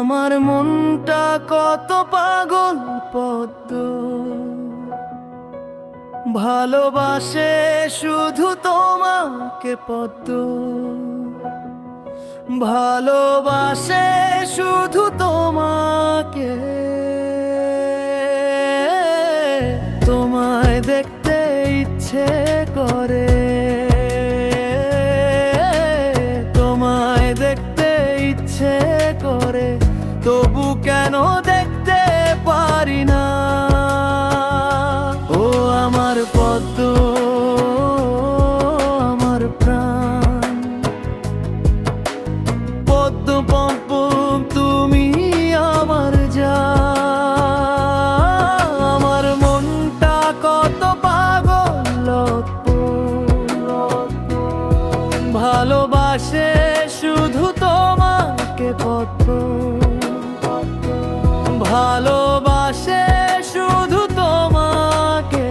আমার মনটা কত পাগল পদ্ম। ভালোবাসে শুধু তোমাকে পদ্ম। ভালোবাসে শুধু তোমাকে। তোমায় দেখতে ইচ্ছে করে। তোমায় দেখতে ইচ্ছে করে। তবু কেন দেখতে পারি না? ও আমার পদ্ম, আমার প্রাণ। পদ্ম পম্প তুমি আমার যা। আমার মনটা কত পাগল ভালোবাসে শুধু তোমাকে পদ্ম। ভালোবাসে শুধু তোমাকে।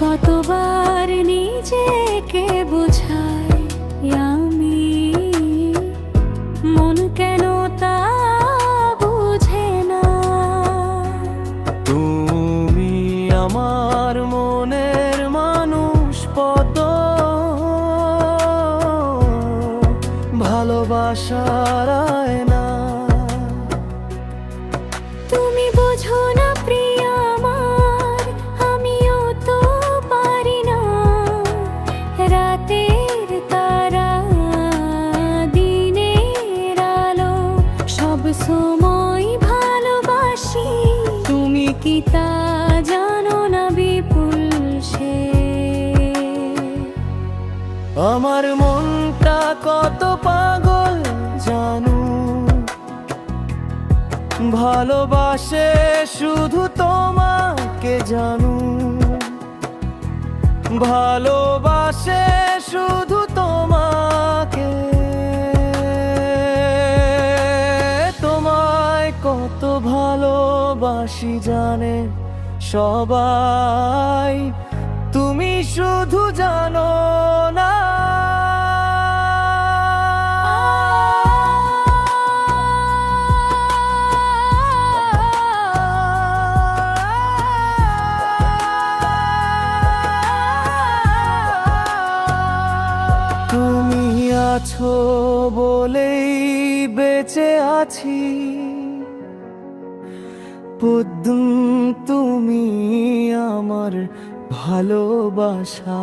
কতবার ভালোবাসার না তুমি বোঝো না প্রিয় আমার আমিও তো পারি না। রাতের তারা দিনের আলো সব সময় ভালোবাসি। তুমি কি তা জানো না বিপুল সে? আমার ভালোবাসে শুধু তোমাকে জানু। ভালোবাসে শুধু তোমাকে। তোমায় কত ভালোবাসি জানে সবাই। তুমি শুধু জানো না আছো বলেই বেঁচে আছি। পদ্ম তুমি আমার ভালোবাসা।